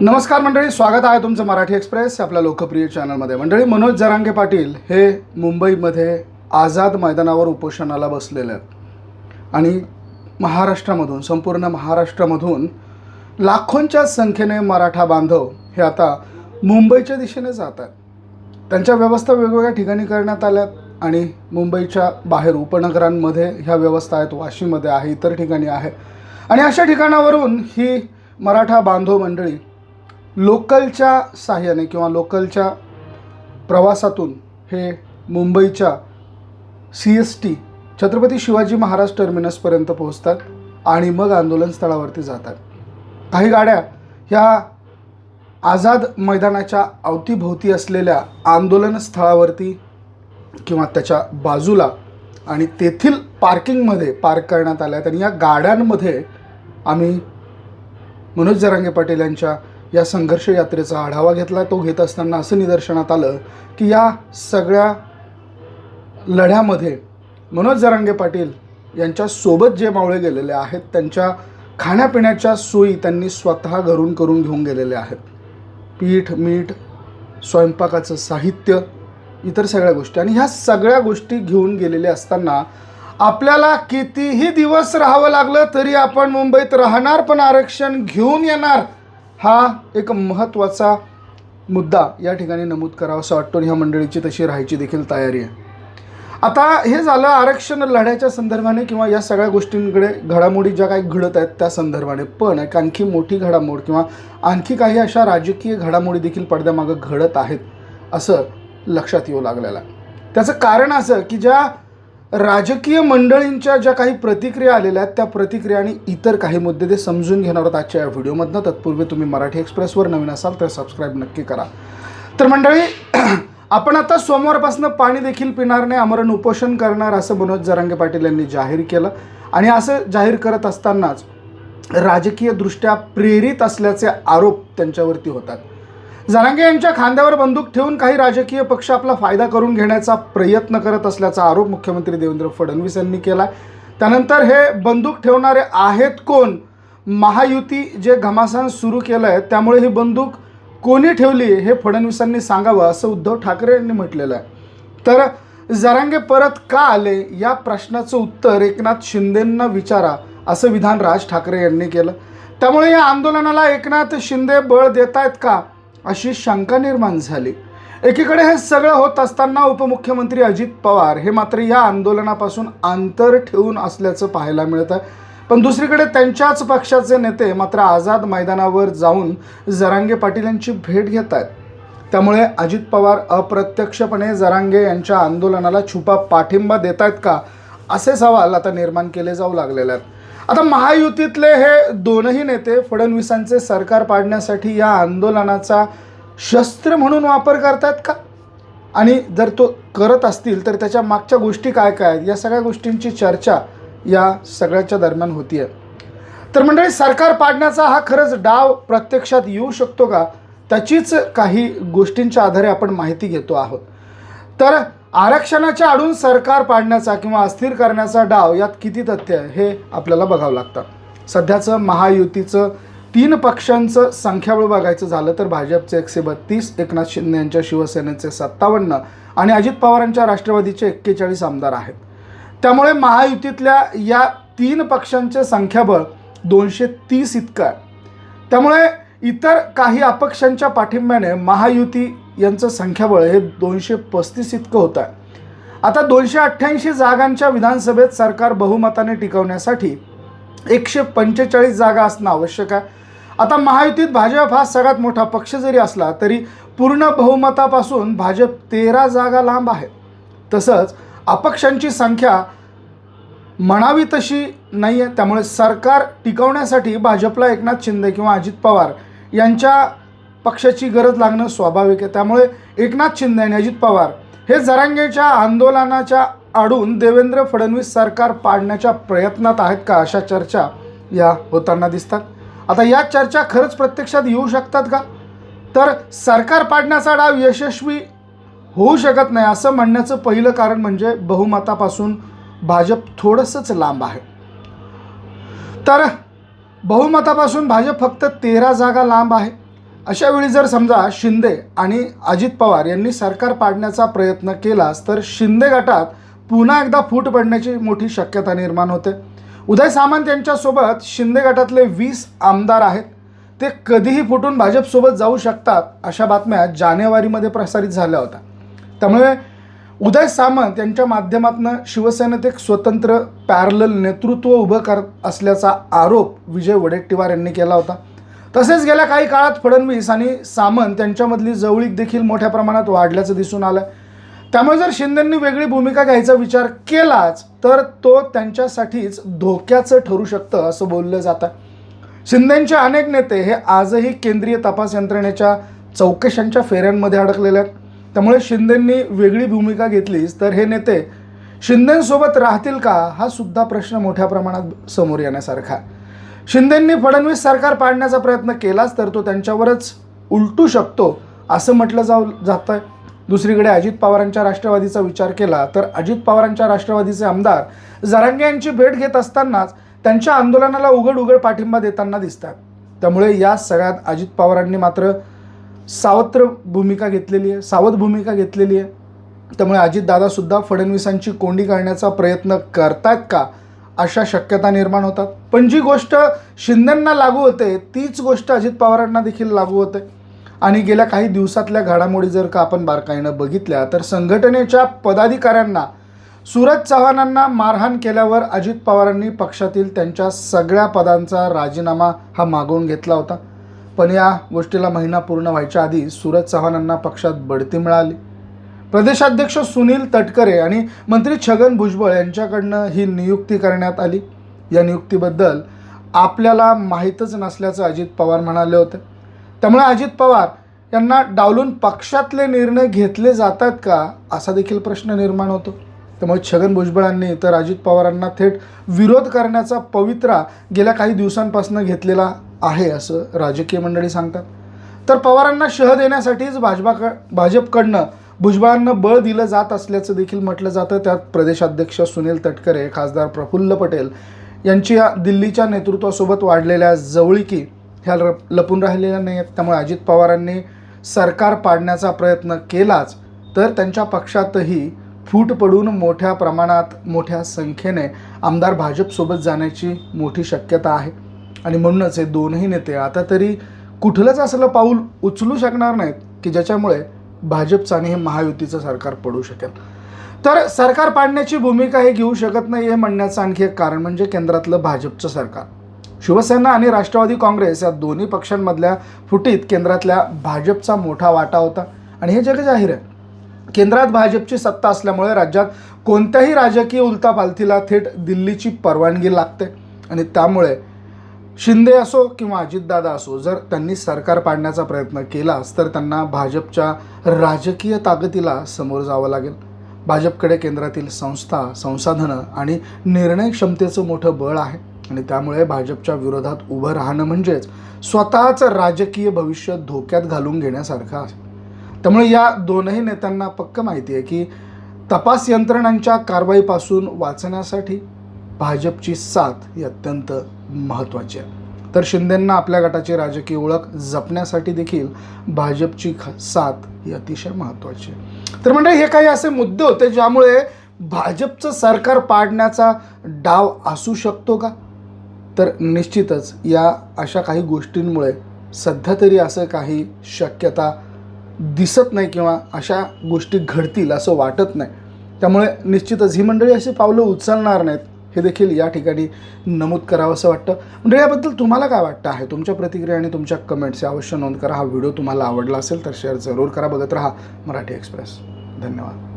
नमस्कार मंडळी स्वागत आहे तुमचं मराठी एक्सप्रेस आपल्या लोकप्रिय चॅनलमध्ये. मंडळी मनोज जरांगे पाटील हे मुंबईमध्ये आझाद मैदानावर उपोषणाला बसलेले आहेत. आणि महाराष्ट्रामधून संपूर्ण महाराष्ट्रामधून लाखोंच्या संख्येने मराठा बांधव हे आता मुंबईच्या दिशेने जात आहेत. त्यांच्या व्यवस्था वेगवेगळ्या ठिकाणी करण्यात आल्यात आणि मुंबईच्या बाहेर उपनगरांमध्ये ह्या व्यवस्था आहेत. वाशीमध्ये आहे इतर ठिकाणी आहे. आणि अशा ठिकाणावरून ही मराठा बांधव मंडळी लोकलच्या साह्याने किंवा लोकलच्या प्रवासातून हे मुंबईच्या C S T Chhatrapati Shivaji Maharaj टर्मिनसपर्यंत पोहोचतात आणि मग आंदोलन स्थळावरती जातात. काही गाड्या ह्या आझाद मैदानाच्या अवतीभोवती असलेल्या आंदोलन स्थळावरती किंवा त्याच्या बाजूला आणि तेथील पार्किंगमध्ये पार्क करण्यात आल्या आणि या गाड्यांमध्ये आम्ही मनोज जरांगे पाटील यांच्या या संघर्ष यात्रेचा आढावा घेतला. तो घेत असताना असं निदर्शनात आलं की या सगळ्या लढ्यामध्ये मनोज जरांगे पाटील यांच्यासोबत जे मावळे गेलेले आहेत त्यांच्या खाण्यापिण्याच्या सोयी त्यांनी स्वतः घरून करून घेऊन गेलेले आहेत. पीठ मीठ स्वयंपाकाचं साहित्य इतर सगळ्या गोष्टी. आणि ह्या सगळ्या गोष्टी घेऊन गेलेल्या असताना आपल्याला कितीही दिवस राहावं लागलं तरी आपण मुंबईत राहणार पण आरक्षण घेऊन येणार. हा एक महत्त्वाचा मुद्दा या ठिकाणी नमूद करावा असं वाटतो आणि ह्या मंडळीची तशी राहायची देखील तयारी आहे. आता हे झालं आरक्षण लढ्याच्या संदर्भाने किंवा या सगळ्या गोष्टींकडे घडामोडी ज्या काही घडत आहेत त्या संदर्भाने. पण एक आणखी मोठी घडामोड किंवा आणखी काही अशा राजकीय घडामोडी देखील पडद्यामागं घडत आहेत असं लक्षात येऊ लागलेलं आहे. त्याचं कारण असं की ज्या राजकीय मंडळींच्या ज्या काही प्रतिक्रिया आलेल्या आहेत त्या प्रतिक्रिया आणि इतर काही मुद्दे ते समजून घेणार आहोत आजच्या या व्हिडिओमधनं. तत्पूर्वी तुम्ही मराठी एक्सप्रेसवर नवीन असाल तर सबस्क्राईब नक्की करा. तर मंडळी आपण आता सोमवारपासून पाणी देखील पिणार नाही आमरण उपोषण करणार असं मनोज जरांगे पाटील यांनी जाहीर केलं. आणि असं जाहीर करत असतानाच राजकीयदृष्ट्या प्रेरित असल्याचे आरोप त्यांच्यावरती होतात. जरांगे यांच्या खांद्यावर बंदूक ठेवून काही राजकीय पक्ष आपला फायदा करून घेण्याचा प्रयत्न करत असल्याचा आरोप मुख्यमंत्री देवेंद्र फडणवीस यांनी केला त्यानंतर हे बंदूक ठेवणारे आहेत कोण? महायुती जे घमासान सुरू केलं आहे त्यामुळे ही बंदूक कोणी ठेवली हे फडणवीसांनी सांगावं असं उद्धव ठाकरे यांनी म्हटलेलं आहे. तर जरांगे परत का आले? या प्रश्नाचं उत्तर एकनाथ शिंदेंना विचारा असं विधान राज ठाकरे यांनी केलं. त्यामुळे या आंदोलनाला एकनाथ शिंदे बळ देत आहेत का? अशी शंका निर्माण झाली. एकीकडे हे सगळं होत असताना उपमुख्यमंत्री अजित पवार हे मात्र या आंदोलनापासून अंतर ठेवून असल्याचं पाहायला मिळत. आहे पण दुसरीकडे त्यांच्याच पक्षाचे नेते मात्र आझाद मैदानावर जाऊन जरांगे पाटील यांची भेट घेत आहेत. त्यामुळे अजित पवार अप्रत्यक्षपणे जरांगे यांच्या आंदोलनाला छुपा पाठिंबा देत आहेत का? असे सवाल आता निर्माण केले जाऊ लागलेले आहेत. आता महायुतीतले हे दोनही नेते फडणवीसांचे सरकार पाडण्यासाठी या आंदोलनाचा शस्त्र म्हणून वापर करतात का? आणि जर तो करत असतील तर त्याच्या मागच्या गोष्टी काय काय आहेत? या सगळ्या गोष्टींची चर्चा या सगळ्याच्या दरम्यान होती आहे तर मंडळी सरकार पाडण्याचा हा खरंच डाव प्रत्यक्षात येऊ शकतो का? त्याचीच काही गोष्टींच्या आधारे आपण माहिती घेतो आहोत. तर आरक्षणाच्या आडून सरकार पाडण्याचा किंवा अस्थिर करण्याचा डाव यात किती तथ्य आहे हे आपल्याला बघावं लागतं. सध्याचं महायुतीचं तीन पक्षांचं संख्याबळ बघायचं झालं तर भाजपचे एकशे बत्तीस एकनाथ शिंदे यांच्या शिवसेनेचे सत्तावन्न आणि अजित पवारांच्या राष्ट्रवादीचे एक्केचाळीस आमदार आहेत. त्यामुळे महायुतीतल्या या तीन पक्षांचे संख्याबळ दोनशे तीस इतकं आहे. त्यामुळे इतर काही अपक्षांच्या पाठिंब्याने महायुती यांचं संख्याबळ हे दोनशे पस्तीस इतकं होतं आहे. आता दोनशे अठ्ठ्याऐंशी जागांच्या विधानसभेत सरकार बहुमताने टिकवण्यासाठी एकशे पंचेचाळीस जागा असणं आवश्यक आहे. आता महायुतीत भाजप हा सगळ्यात मोठा पक्ष जरी असला तरी पूर्ण बहुमतापासून भाजप तेरा जागा लांब आहे. तसंच अपक्षांची संख्या म्हणावी तशी नाही आहे त्यामुळे सरकार टिकवण्यासाठी भाजपला एकनाथ शिंदे किंवा अजित पवार यांच्या पक्षाची गरज लागणं स्वाभाविक आहे. त्यामुळे एकनाथ शिंदे आणि अजित पवार हे जरांगेच्या आंदोलनाच्या आडून देवेंद्र फडणवीस सरकार पाडण्याच्या प्रयत्नात आहेत का? अशा चर्चा या होताना दिसतात. आता या चर्चा खरंच प्रत्यक्षात येऊ शकतात का? तर सरकार पाडण्याचा डाव यशस्वी होऊ शकत नाही असं म्हणण्याचं पहिलं कारण म्हणजे बहुमतापासून भाजप थोडंसंच लांब आहे. तर बहुमतापासून भाजप फक्त तेरा जागा लांब आहे. अशा वेळी जर समजा शिंदे आणि अजित पवार यांनी सरकार पाडण्याचा प्रयत्न केलास तर शिंदे गटात पुन्हा एकदा फूट पडण्याची मोठी शक्यता निर्माण होते. उदय सामंत यांच्यासोबत शिंदे गटातले वीस आमदार आहेत. ते कधीही फुटून भाजपसोबत जाऊ शकतात अशा बातम्या जानेवारीमध्ये प्रसारित झाल्या होत्या. त्यामुळे उदय सामंत यांच्या माध्यमातून शिवसेनेत एक स्वतंत्र पॅरल नेतृत्व उभं करत असल्याचा आरोप विजय वडेट्टीवार यांनी केला होता. तसेच गेल्या काही काळात फडणवीस आणि सामंत यांच्यामधली जवळीक देखील मोठ्या प्रमाणात वाढल्याचं दिसून आलं त्यामुळे जर शिंदेंनी वेगळी भूमिका घ्यायचा विचार केलाच तर तो त्यांच्यासाठीच धोक्याचं ठरू शकतं असं बोललं जातं. शिंदेंचे अनेक नेते हे आजही केंद्रीय तपास यंत्रणेच्या चौकशांच्या फेऱ्यांमध्ये अडकलेले आहेत. त्यामुळे शिंदेंनी वेगळी भूमिका घेतलीच तर हे नेते शिंदेंसोबत राहतील का हा सुद्धा प्रश्न मोठ्या प्रमाणात समोर येण्यासारखा आहे. शिंदेंनी फडणवीस सरकार पाडण्याचा प्रयत्न केलाच तर तो त्यांच्यावरच उलटू शकतो असं म्हटलं जाऊ जात आहे दुसरीकडे अजित पवारांच्या राष्ट्रवादीचा विचार केला तर अजित पवारांच्या राष्ट्रवादीचे आमदार जरांगे यांची भेट घेत असतानाच त्यांच्या आंदोलनाला उघड उघड पाठिंबा देताना दिसतात. त्यामुळे या सगळ्यात अजित पवारांनी मात्र सावत्र भूमिका घेतलेली आहे सावध भूमिका घेतलेली आहे. त्यामुळे अजितदादासुद्धा फडणवीसांची कोंडी काढण्याचा प्रयत्न करतायत का? अशा शक्यता निर्माण होतात. पण जी गोष्ट शिंदेंना लागू होते तीच गोष्ट अजित पवारांना देखील लागू होते. आणि गेल्या काही दिवसातल्या घडामोडी जर का आपण बारकाईनं बघितल्या तर संघटनेच्या पदाधिकाऱ्यांना सूरज चव्हाणांना मारहाण केल्यावर अजित पवारांनी पक्षातील त्यांच्या सगळ्या पदांचा राजीनामा हा मागवून घेतला होता. पण या गोष्टीला महिना पूर्ण व्हायच्या आधी सूरज चव्हाणांना पक्षात बढती मिळाली. प्रदेशाध्यक्ष सुनील तटकरे आणि मंत्री छगन भुजबळ यांच्याकडनं ही नियुक्ती करण्यात आली. या नियुक्तीबद्दल आपल्याला माहीतच नसल्याचं अजित पवार म्हणाले होते. त्यामुळे अजित पवार यांना डावलून पक्षातले निर्णय घेतले जातात का असा देखील प्रश्न निर्माण होतो. त्यामुळे छगन भुजबळांनी तर अजित पवारांना थेट विरोध करण्याचा पवित्रा गेल्या काही दिवसांपासून घेतलेला आहे असं राजकीय मंडळी सांगतात. तर पवारांना शह देण्यासाठीच भाजपाक भाजपकडनं भुजबळांना बळ दिलं जात असल्याचं देखील म्हटलं जातं. त्यात प्रदेशाध्यक्ष सुनील तटकरे खासदार प्रफुल्ल पटेल यांची या दिल्लीच्या नेतृत्वासोबत वाढलेल्या जवळीकी ह्या लपून राहिलेल्या नाही आहेत त्यामुळे अजित पवारांनी सरकार पाडण्याचा प्रयत्न केलाच तर त्यांच्या पक्षातही फूट पडून मोठ्या प्रमाणात मोठ्या संख्येने आमदार भाजपसोबत जाण्याची मोठी शक्यता आहे. आणि म्हणूनच हे दोनही नेते आता तरी कुठलंच असलं पाऊल उचलू शकणार नाहीत की ज्याच्यामुळे भाजपचं आणि हे महायुतीचं सरकार पडू शकेल. तर सरकार पाडण्याची भूमिका हे घेऊ शकत नाही हे म्हणण्याचं आणखी एक कारण म्हणजे केंद्रातलं भाजपचं सरकार. शिवसेना आणि राष्ट्रवादी काँग्रेस या दोन्ही पक्षांमधल्या फुटीत केंद्रातल्या भाजपचा मोठा वाटा होता. आणि हे जग जाहीर आहे. केंद्रात भाजपची सत्ता असल्यामुळे राज्यात कोणत्याही राजकीय उलथापालथीला थेट दिल्लीची परवानगी लागते. आणि त्यामुळे शिंदे असो किंवा अजितदादा असो जर त्यांनी सरकार पाडण्याचा प्रयत्न केलाच तर त्यांना भाजपच्या राजकीय ताकदीला समोर जावं लागेल. भाजपकडे केंद्रातील संस्था संसाधनं आणि निर्णय क्षमतेचं मोठं बळ आहे. आणि त्यामुळे भाजपच्या विरोधात उभं राहणं म्हणजेच स्वतःच राजकीय भविष्य धोक्यात घालून घेण्यासारखं आहे. त्यामुळे या दोनही नेत्यांना पक्क माहिती आहे की तपास यंत्रणांच्या कारवाईपासून वाचण्यासाठी भाजपची साथ ही अत्यंत महत्त्वाची आहे तर शिंदेंना आपल्या गटाची राजकीय ओळख जपण्यासाठी देखील भाजपची ख साथ ही अतिशय महत्त्वाची आहे तर म्हणजे हे काही असे मुद्दे होते ज्यामुळे भाजपचं सरकार पाडण्याचा डाव असू शकतो का? तर निश्चितच या अशा काही गोष्टींमुळे सध्या तरी असं काही शक्यता दिसत नाही किंवा अशा गोष्टी घडतील असं वाटत नाही. त्यामुळे निश्चितच ही मंडळी अशी पावलं उचलणार नाहीत. हे देखील या ठिकाणी नमूद करावं असं वाटतं. म्हणजे याबद्दल तुम्हाला काय वाटतं आहे? तुमच्या प्रतिक्रिया आणि तुमच्या कमेंट्स अवश्य नोंद करा. हा व्हिडिओ तुम्हाला आवडला असेल तर शेअर जरूर करा. बघत राहा मराठी एक्सप्रेस धन्यवाद.